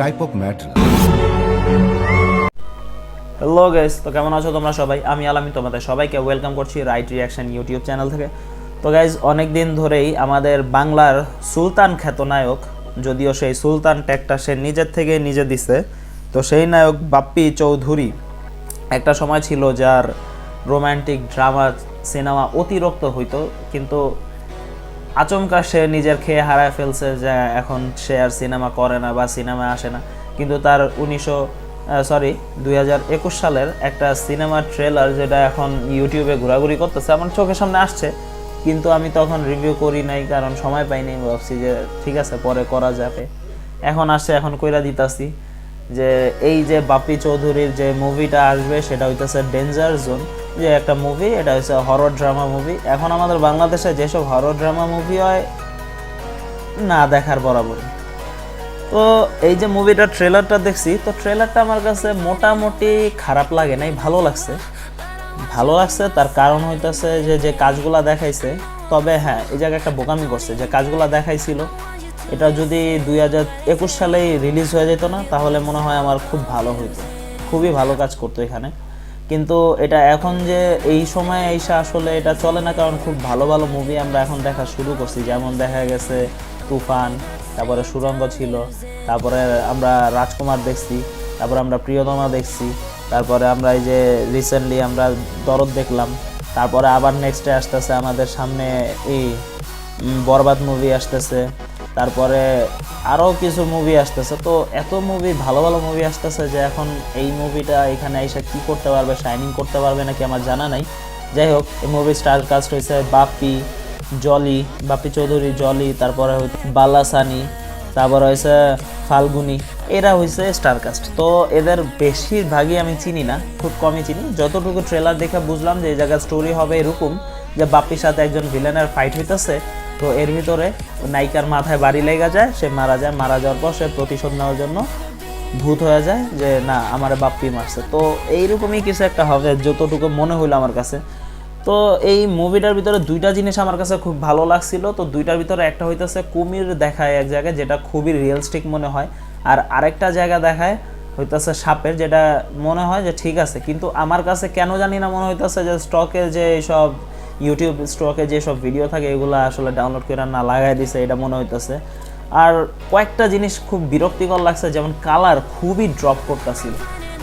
type of matter. Hello guys তো কেমন আছো তোমরা সবাই আমি আলামি তোমাদের সবাইকে ওয়েলকাম করছি রাইট রিয়াকশন ইউটিউব চ্যানেল থেকে তো গাইজ অনেক দিন ধরেই আমাদের বাংলার সুলতান খ্যাতনায়ক, যদিও সেই সুলতান ট্যাগটা সে নিজের থেকে নিজে দিছে, তো সেই নায়ক বাপ্পি চৌধুরী একটা সময় ছিল যার রোমান্টিক ড্রামা সিনেমা অতিরিক্ত হইতো, কিন্তু আচমকা সে নিজের খেয়ে হারায় ফেলছে যে এখন সে আর সিনেমা করে না বা সিনেমা আসে না। কিন্তু তার উনিশশো সরি দু হাজার একুশ সালের একটা সিনেমার ট্রেলার যেটা এখন ইউটিউবে ঘোরাঘুরি করতেছে, আমার চোখের সামনে আসছে। কিন্তু আমি তখন রিভিউ করি নাই, কারণ সময় পাইনি ভাবছি যে ঠিক আছে, পরে করা যাবে। এখন আসছে, এখন কইরা দিতাছি যে এই যে বাপ্পি চৌধুরীর যে মুভিটা আসবে, সেটা হইতেছে ডেঞ্জার জোন যে একটা মুভি এটা হচ্ছে হরর ড্রামা মুভি এখন আমাদের বাংলাদেশে যেসব হরর ড্রামা মুভি হয়, না দেখার বরাবর তো এই যে মুভিটার ট্রেলারটা দেখছি, তো ট্রেলারটা আমার কাছে মোটামুটি খারাপ লাগে নাই, ভালো লাগছে। ভালো লাগছে, তার কারণ হইতেছে যে যে কাজগুলা দেখাইছে, তবে হ্যাঁ এই জায়গায় একটা বোকামি করছে, যে কাজগুলা দেখাইছিল, এটা যদি দুই হাজার একুশ সালেই রিলিজ হয়ে যেত না, তাহলে মনে হয় আমার খুব ভালো হইতো। খুবই ভালো কাজ করতো এখানে। কিন্তু এটা এখন যে এই সময়ে এসে আসলে এটা চলে না, কারণ খুব ভালো ভালো মুভি আমরা এখন দেখা শুরু করছি। যেমন দেখা গেছে তুফান, তারপরে সুরঙ্গ ছিল, তারপরে আমরা রাজকুমার দেখছি, তারপরে আমরা প্রিয়তমা দেখছি, তারপরে আমরা এই যে রিসেন্টলি আমরা দরদ দেখলাম, তারপরে আবার নেক্সটে আসতেছে আমাদের সামনে এই বরবাদ মুভি আসতেছে। তারপরে আরও কিছু মুভি আসতেছে। তো এত মুভি ভালো ভালো মুভি আসতেছে যে এখন এই মুভিটা এখানে এসে কি করতে পারবে শাইনিং করতে পারবে নাকি আমার জানা নাই। যাই হোক, এই মুভি স্টার কাস্ট হয়েছে বাপ্পি, জলি, বাপ্পি চৌধুরী, জলি, তারপরে বালাসানি, তারপর হয়েছে ফাল্গুনি। এরা হয়েছে স্টার কাস্ট তো এদের বেশিরভাগই আমি চিনি না, খুব কমই চিনি। যতটুকু ট্রেলার দেখে বুঝলাম যে এই জায়গার স্টোরি হবে এরকম যে বাপ্পির সাথে একজন ভিলেনের ফাইট হইতেছে। তো এর ভিতরে নায়িকার মাথায় বাড়ি লেগে যায়, সে মারা যায়। মারা যাওয়ার পর সে প্রতিশোধ নেওয়ার জন্য ভূত হয়ে যায় যে, না, আমার বাপ্পি মারছে। তো এইরকমই কিছু একটা হবে, যতটুকু মনে হইল আমার কাছে। তো এই মুভিটার ভিতরে দুইটা জিনিস আমার কাছে খুব ভালো লাগছিল। তো দুইটার ভিতরে একটা হইতেছে কুমির দেখায় এক জায়গায়, যেটা খুবই রিয়েলস্টিক মনে হয়। আর আরেকটা জায়গা দেখায় হইতেছে সাপের, যেটা মনে হয় যে ঠিক আছে। কিন্তু আমার কাছে কেন জানি না মনে হইতেছে যে স্টকে যে সব ইউটিউব স্টকে যে সব ভিডিও থাকে, এগুলো আসলে ডাউনলোড করে না লাগাই দিছে, এটা মনে হইতেছে। আর কয়েকটা জিনিস খুব বিরক্তিকর লাগছে, যেমন কালার খুবই ড্রপ করতেছিল।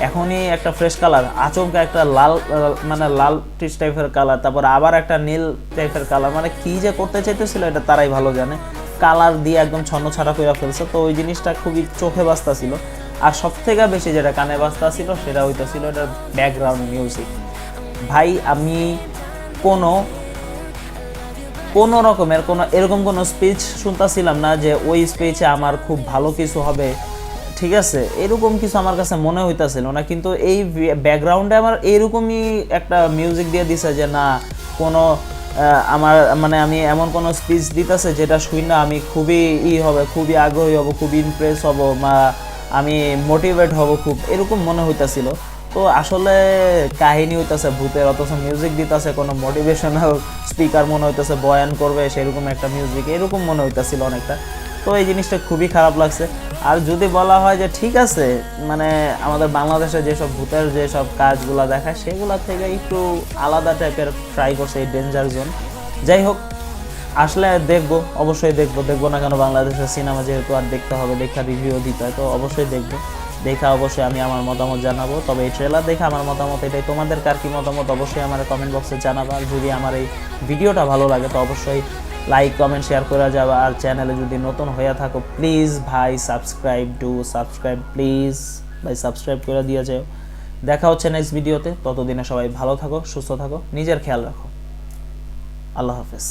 এখনই একটা ফ্রেশ কালার আচমকা একটা লাল মানে লাল টিস টাইপের কালার তারপর আবার একটা নীল টাইপের কালার মানে কি যে করতে চাইতেছিল এটা তারাই ভালো জানে। কালার দিয়ে একদম ছন্ন ছাড়া করে ফেলছে, তো ওই জিনিসটা খুবই চোখে বাস্তা ছিল আর সব থেকে বেশি যেটা কানে বাস্তা ছিল সেটা হইতেছিল এটার ব্যাকগ্রাউন্ড মিউজিক ভাই, আমি কোনো কোনো রকমের কোনো, এরকম কোনো স্পিচ শুনতেছিলাম না যে ওই স্পিচে আমার খুব ভালো কিছু হবে। ঠিক আছে? এরকম কিছু আমার কাছে মনে হইতাছিল না, কিন্তু এই ব্যাকগ্রাউন্ডে আমার এরকমই একটা মিউজিক দিয়ে দিছে যে না, কোনো আমার মানে আমি এমন কোনো স্পিচ দিতেছে যেটা শুই না আমি খুবই ই হবে, খুবই আগ্রহী হব, খুবই ইমপ্রেস হব বা আমি মোটিভেট হব খুব, এরকম মনে হইতাছিল। তো আসলে কাহিনী হইতাছে ভূতের, অথচ মিউজিক দিতেছে কোনো মোটিভেশনাল স্পিকার মনে হইতেছে বয়ান করবে, সেরকম একটা মিউজিক এরকম মনে হইতাছিল অনেকটা। তো এই জিনিসটা খুবই খারাপ লাগছে। আর যদি বলা হয় যে ঠিক আছে মানে আমাদের বাংলাদেশে যেসব ভূতের যেসব কাজগুলো দেখায়, সেগুলো থেকে একটু আলাদা টাইপের ট্রাই করছে এই ডেঞ্জার জোন যাই হোক, আসলে দেখব, অবশ্যই দেখব। দেখব না কেন, বাংলাদেশের সিনেমা যেহেতু আর দেখতে হবে, দেখা রিভিউ দিতে হয়, তো অবশ্যই দেখব। দেখা অবশ্যই আমি আমার মতামত জানাব। তবে এই ট্রেলার দেখে আমার মতামত এটাই। তোমাদের কার কি মতামত? অবশ্যই আমার কমেন্ট বক্সে জানাব। যদি আমার এই ভিডিওটা ভালো লাগে, তো অবশ্যই লাইক কমেন্ট শেয়ার করে যাবে। আর চ্যানেলে যদি নতুন হয়ে থাকো প্লিজ ভাই সাবস্ক্রাইব ডু সাবস্ক্রাইব প্লিজ ভাই সাবস্ক্রাইব করে দিয়ে যাও। দেখা হচ্ছে নেক্সট ভিডিওতে ততদিনে সবাই ভালো থাকো, সুস্থ থাকো, নিজের খেয়াল রাখো। আল্লাহ হাফেজ।